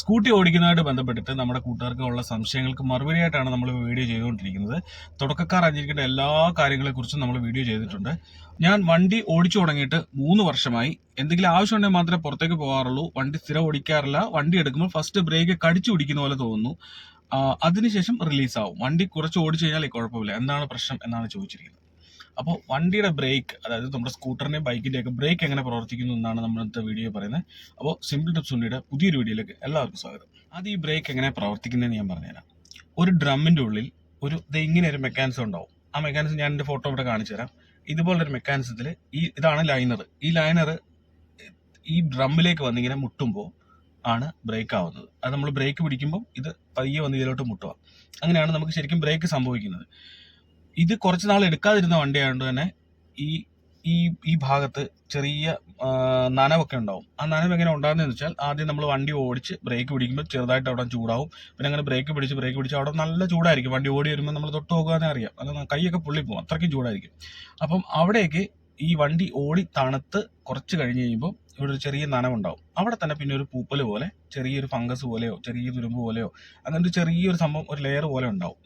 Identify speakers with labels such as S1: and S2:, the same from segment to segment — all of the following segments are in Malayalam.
S1: സ്കൂട്ടി ഓടിക്കുന്നതായിട്ട് ബന്ധപ്പെട്ടിട്ട് നമ്മുടെ കൂട്ടുകാർക്ക് ഉള്ള സംശയങ്ങൾക്ക് മറുപടിയായിട്ടാണ് നമ്മൾ വീഡിയോ ചെയ്തുകൊണ്ടിരിക്കുന്നത്. തുടക്കക്കാർ അറിഞ്ഞിരിക്കേണ്ട എല്ലാ കാര്യങ്ങളെക്കുറിച്ചും നമ്മൾ വീഡിയോ ചെയ്തിട്ടുണ്ട്. ഞാൻ വണ്ടി ഓടിച്ചു തുടങ്ങിയിട്ട് മൂന്ന് വർഷമായി. എന്തെങ്കിലും ആവശ്യമുണ്ടെങ്കിൽ മാത്രമേ പുറത്തേക്ക് പോകാറുള്ളൂ. വണ്ടി സ്ഥിരം ഓടിക്കാറില്ല. വണ്ടി എടുക്കുമ്പോൾ ഫസ്റ്റ് ബ്രേക്ക് കടിച്ചു പിടിക്കുന്ന പോലെ തോന്നുന്നു. അതിനുശേഷം റിലീസാവും വണ്ടി കുറച്ച് ഓടിച്ചു കഴിഞ്ഞാൽ കുഴപ്പമില്ല. എന്താണ് പ്രശ്നം എന്നാണ് ചോദിച്ചിരിക്കുന്നത്. അപ്പോൾ വണ്ടിയുടെ ബ്രേക്ക് അതായത് നമ്മുടെ സ്കൂട്ടറിന്റെയും ബൈക്കിന്റെയൊക്കെ ബ്രേക്ക് എങ്ങനെ പ്രവർത്തിക്കുന്നു എന്നാണ് നമ്മൾ ഇന്നത്തെ വീഡിയോ പറയുന്നത്. അപ്പോൾ സിമ്പിൾ ടിപ്സ് ഉണ്ണിയുടെ പുതിയൊരു വീഡിയോയിലേക്ക് എല്ലാവർക്കും സ്വാഗതം. അത് ഈ ബ്രേക്ക് എങ്ങനെ പ്രവർത്തിക്കുന്നതെന്ന് ഞാൻ പറഞ്ഞുതരാം. ഒരു ഡ്രമ്മിന്റെ ഉള്ളിൽ ഒരു ഇങ്ങനെ ഒരു മെക്കാനിസം ഉണ്ടാവും. ആ മെക്കാനിസം ഞാൻ എന്റെ ഫോട്ടോ ഇവിടെ കാണിച്ചു തരാം. ഇതുപോലൊരു മെക്കാനിസത്തിൽ ഈ ഇതാണ് ലൈനർ ഈ ലൈനർ ഈ ഡ്രമ്മിലേക്ക് വന്നിങ്ങനെ മുട്ടുമ്പോൾ ആണ് ബ്രേക്ക് ആവുന്നത്. അത് നമ്മൾ ബ്രേക്ക് പിടിക്കുമ്പോൾ ഇത് പയ്യെ വന്ന് ഇതിലോട്ട് മുട്ടുക. അങ്ങനെയാണ് നമുക്ക് ശരിക്കും ബ്രേക്ക് സംഭവിക്കുന്നത്. ഇത് കുറച്ച് നാൾ എടുക്കാതിരുന്ന വണ്ടി ആയതുകൊണ്ട് തന്നെ ഈ ഈ ഈ ഭാഗത്ത് ചെറിയ നനവൊക്കെ ഉണ്ടാവും. ആ നനവ് എങ്ങനെ ഉണ്ടാകുന്നതെന്ന് വെച്ചാൽ ആദ്യം നമ്മൾ വണ്ടി ഓടിച്ച് ബ്രേക്ക് പിടിക്കുമ്പോൾ ചെറുതായിട്ട് അവിടെ ചൂടാവും. പിന്നെ അങ്ങനെ ബ്രേക്ക് പിടിച്ച് ബ്രേക്ക് പിടിച്ച് അവിടെ നല്ല ചൂടായിരിക്കും. വണ്ടി ഓടി വരുമ്പോൾ നമ്മൾ തൊട്ട് നോക്കാതെ അറിയാം. അത് കൈയൊക്കെ പൊള്ളിപ്പോകും അത്രയ്ക്കും ചൂടായിരിക്കും. അപ്പം അവിടേക്ക് ഈ വണ്ടി ഓടി തണുത്ത് കുറച്ച് കഴിഞ്ഞ് കഴിയുമ്പോൾ ഇവിടെ ഒരു ചെറിയ നനവുണ്ടാവും. അവിടെ തന്നെ പിന്നെ ഒരു പൂപ്പൽ പോലെ ചെറിയൊരു ഫംഗസ് പോലെയോ ചെറിയ തുരുമ്പ് പോലെയോ അങ്ങനെ ഒരു ചെറിയൊരു സംഭവം ഒരു ലെയർ പോലെ ഉണ്ടാവും.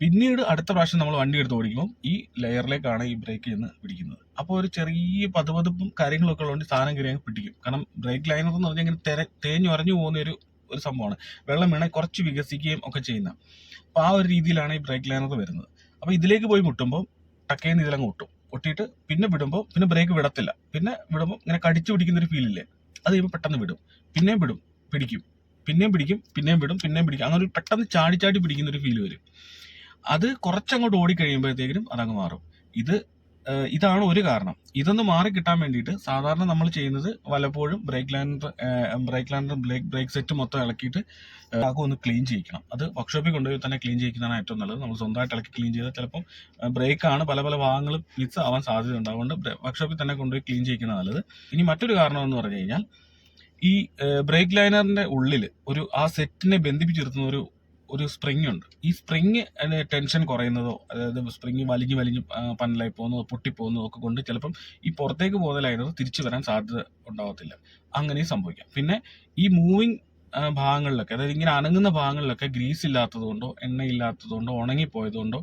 S1: പിന്നീട് അടുത്ത പ്രാവശ്യം നമ്മൾ വണ്ടി എടുത്ത് ഓടിക്കുമ്പോൾ ഈ ലെയറിലേക്കാണ് ഈ ബ്രേക്ക് ചെന്ന് പിടിക്കുന്നത്. അപ്പോൾ ഒരു ചെറിയ പതുപതുപ്പും കാര്യങ്ങളൊക്കെ ഉള്ളതുകൊണ്ട് സാധനം കയറി അങ്ങ് പിടിക്കും. കാരണം ബ്രേക്ക് ലൈനർ എന്ന് പറഞ്ഞാൽ ഇങ്ങനെ തെര തേഞ്ഞുറഞ്ഞു പോകുന്ന ഒരു ഒരു സംഭവമാണ്. വെള്ളം വീണ കുറച്ച് വികസിക്കുകയും ഒക്കെ ചെയ്യുന്ന. അപ്പോൾ ആ ഒരു രീതിയിലാണ് ഈ ബ്രേക്ക് ലൈനർ വരുന്നത്. അപ്പോൾ ഇതിലേക്ക് പോയി മുട്ടുമ്പോൾ ടക്കേന്ന് ഇതിലങ്ങ് മുട്ടും ഒട്ടിയിട്ട് പിന്നെ വിടുമ്പോൾ പിന്നെ ബ്രേക്ക് വിടത്തില്ല. പിന്നെ വിടുമ്പോൾ ഇങ്ങനെ കടിച്ചു പിടിക്കുന്ന ഒരു ഫീലില്ലേ അത് കഴിയുമ്പോൾ പെട്ടെന്ന് വിടും. പിന്നെയും വിടും. പിടിക്കും. പിന്നെയും പിടിക്കും. പിന്നെയും വിടും. പിന്നെയും പിടിക്കും. അങ്ങനെ ഒരു പെട്ടെന്ന് ചാടി ചാടി പിടിക്കുന്ന ഒരു ഫീൽ വരും. അത് കുറച്ചങ്ങോട്ട് ഓടിക്കഴിയുമ്പോഴത്തേക്കും അതങ്ങ് മാറും. ഇത് ഇതാണ് ഒരു കാരണം. ഇതൊന്ന് മാറി കിട്ടാൻ വേണ്ടിയിട്ട് സാധാരണ നമ്മൾ ചെയ്യുന്നത് വല്ലപ്പോഴും brake liner brake liner brake brake set മൊത്തം ഇളക്കിയിട്ട് ആക്കും ആകെ ഒന്ന് ക്ലീൻ ചെയ്യിക്കണം. അത് വർക്ക്ഷോപ്പിൽ കൊണ്ടുപോയി തന്നെ ക്ലീൻ ചെയ്യിക്കുന്നതാണ് ഏറ്റവും നല്ലത്. നമ്മൾ സ്വന്തമായിട്ട് ഇളക്കി ക്ലീൻ ചെയ്താൽ ചിലപ്പം ബ്രേക്കാണ് പല പല ഭാഗങ്ങൾ മിക്സ് ആവാൻ സാധ്യതയുണ്ട് അതുകൊണ്ട് വർക്ക്ഷോപ്പിൽ തന്നെ കൊണ്ടുപോയി ക്ലീൻ ചെയ്യിക്കുന്നത് നല്ലത്. ഇനി മറ്റൊരു കാരണം എന്ന് പറഞ്ഞു കഴിഞ്ഞാൽ ഈ ബ്രേക്ക് ലൈനറിന്റെ ഉള്ളിൽ ഒരു ആ സെറ്റിനെ ബന്ധിപ്പിച്ചിരുത്തുന്ന ഒരു ഒരു സ്പ്രിങ് ഉണ്ട്. ഈ സ്പ്രിങ് ടെൻഷൻ കുറയുന്നതോ അതായത് സ്പ്രിങ് വലിഞ്ഞ് വലിഞ്ഞ് പന്നലായി പോകുന്നതോ പൊട്ടിപ്പോകുന്നതോ ഒക്കെ കൊണ്ട് ചിലപ്പം ഈ പുറത്തേക്ക് പോകുന്ന തിരിച്ചു വരാൻ സാധ്യത ഉണ്ടാവത്തില്ല. അങ്ങനെയും സംഭവിക്കാം. പിന്നെ ഈ മൂവിങ് ഭാഗങ്ങളിലൊക്കെ അതായത് ഇങ്ങനെ അനങ്ങുന്ന ഭാഗങ്ങളിലൊക്കെ ഗ്രീസ് ഇല്ലാത്തതുകൊണ്ടോ എണ്ണ ഇല്ലാത്തതുകൊണ്ടോ ഉണങ്ങിപ്പോയതുകൊണ്ടോ ഉണങ്ങിപ്പോയത് കൊണ്ടോ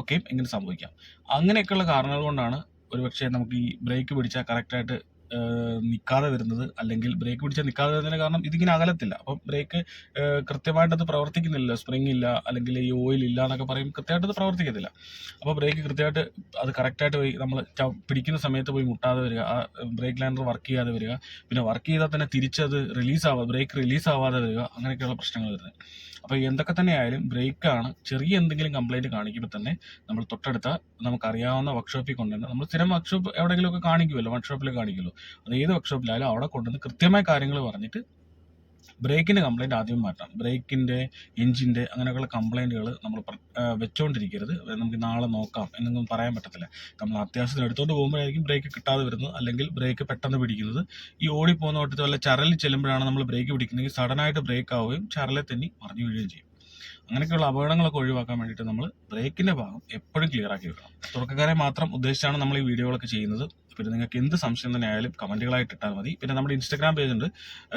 S1: ഒക്കെയും ഇങ്ങനെ സംഭവിക്കാം. അങ്ങനെയൊക്കെയുള്ള കാരണങ്ങൾ കൊണ്ടാണ് ഒരുപക്ഷെ നമുക്ക് ഈ ബ്രേക്ക് പിടിച്ചാൽ കറക്റ്റായിട്ട് നിൽക്കാതെ വരുന്നത് അല്ലെങ്കിൽ ബ്രേക്ക് പിടിച്ചാൽ നിൽക്കാതെ വരുന്നതിന് കാരണം ഇതിങ്ങനെ അകലത്തില്ല. അപ്പം ബ്രേക്ക് കൃത്യമായിട്ട് അത് പ്രവർത്തിക്കുന്നില്ല സ്പ്രിങ് ഇല്ല അല്ലെങ്കിൽ ഈ ഓയിൽ ഇല്ല എന്നൊക്കെ പറയും. കൃത്യമായിട്ട് അത് പ്രവർത്തിക്കത്തില്ല. അപ്പോൾ ബ്രേക്ക് കൃത്യമായിട്ട് അത് കറക്റ്റായിട്ട് പോയി നമ്മൾ പിടിക്കുന്ന സമയത്ത് പോയി മുട്ടാതെ വരിക. ആ ബ്രേക്ക് ലാൻഡർ വർക്ക് ചെയ്യാതെ വരിക. പിന്നെ വർക്ക് ചെയ്താൽ തന്നെ തിരിച്ചത് റിലീസ് ആവാതെ ബ്രേക്ക് റിലീസ് ആവാതെ വരിക. അങ്ങനെയൊക്കെയുള്ള പ്രശ്നങ്ങൾ വരുന്നത്. അപ്പോൾ എന്തൊക്കെ തന്നെ ആയാലും ബ്രേക്കാണ് ചെറിയ എന്തെങ്കിലും കംപ്ലൈന്റ് കാണിക്കുമ്പോൾ തന്നെ നമ്മൾ തൊട്ടടുത്ത നമുക്കറിയാവുന്ന വർക്ക്ഷോപ്പിൽ കൊണ്ടുവന്ന് നമ്മൾ സ്ഥിരം വർക്ക്ഷോപ്പ് എവിടെയെങ്കിലുമൊക്കെ കാണിക്കുമല്ലോ വർക്ക്ഷോപ്പിൽ കാണിക്കുമല്ലോ. അത് ഏത് വർക്ക്ഷോപ്പിലായാലും അവിടെ കൊണ്ടുവന്ന് കൃത്യമായ കാര്യങ്ങൾ പറഞ്ഞിട്ട് ബ്രേക്കിന്റെ കംപ്ലൈന്റ് ആദ്യം മാറ്റണം. ബ്രേക്കിന്റെ എഞ്ചിന്റെ അങ്ങനെയൊക്കെയുള്ള കംപ്ലൈന്റുകൾ നമ്മൾ വെച്ചുകൊണ്ടിരിക്കരുത് നമുക്ക് നാളെ നോക്കാം എന്നൊന്നും പറയാൻ പറ്റത്തില്ല. നമ്മൾ അത്യാവശ്യത്തിന് എടുത്തുകൊണ്ട് പോകുമ്പോഴായിരിക്കും ബ്രേക്ക് കിട്ടാതെ വരുന്നത്. അല്ലെങ്കിൽ ബ്രേക്ക് പെട്ടെന്ന് പിടിക്കുന്നത്. ഈ ഓടി പോകുന്ന ഓട്ടത്തിൽ വല്ല ചരലിൽ ചെല്ലുമ്പോഴാണ് നമ്മൾ ബ്രേക്ക് പിടിക്കുന്നതെങ്കിൽ സഡനായിട്ട് ബ്രേക്ക് ആവുകയും ചരലെ തന്നെ മറിഞ്ഞു വീഴുകയും ചെയ്യും. അങ്ങനെയൊക്കെയുള്ള അപകടങ്ങളൊക്കെ ഒഴിവാക്കാൻ വേണ്ടിയിട്ട് നമ്മൾ ബ്രേക്കിന്റെ ഭാഗം എപ്പോഴും ക്ലിയർ ആക്കി വെക്കണം. തുടക്കക്കാരെ മാത്രം ഉദ്ദേശിച്ചാണ് നമ്മൾ ഈ വീഡിയോകളൊക്കെ ചെയ്യുന്നത്. പിന്നെ നിങ്ങൾക്ക് എന്ത് സംശയം തന്നെ ആയാലും കമന്റുകളായിട്ട് ഇട്ടാൽ മതി. പിന്നെ നമ്മുടെ ഇൻസ്റ്റാഗ്രാം പേജ് ഉണ്ട്.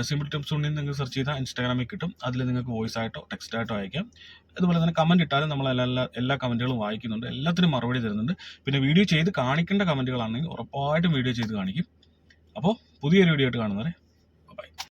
S1: സിമ്പിൾ ടിപ്സ് ഉണ്ടെങ്കിൽ നിങ്ങൾ സെർച്ച് ചെയ്താൽ ഇൻസ്റ്റാഗ്രാമിൽ കിട്ടും. അതിൽ നിങ്ങൾക്ക് വോയിസ് ആയിട്ടോ ടെക്സ്റ്റ് ആയിട്ടോ അയക്കാം. അതുപോലെ തന്നെ കമന്റ് ഇട്ടാലും നമ്മൾ എല്ലാ എല്ലാ കമന്റുകളും വായിക്കുന്നുണ്ട്. എല്ലാത്തിനും മറുപടി തരുന്നുണ്ട്. പിന്നെ വീഡിയോ ചെയ്ത് കാണിക്കേണ്ട കമന്റുകളാണെങ്കിൽ ഉറപ്പായിട്ടും വീഡിയോ ചെയ്ത് കാണിക്കും. അപ്പോൾ പുതിയൊരു വീഡിയോ ആയിട്ട് കാണുന്നവരെ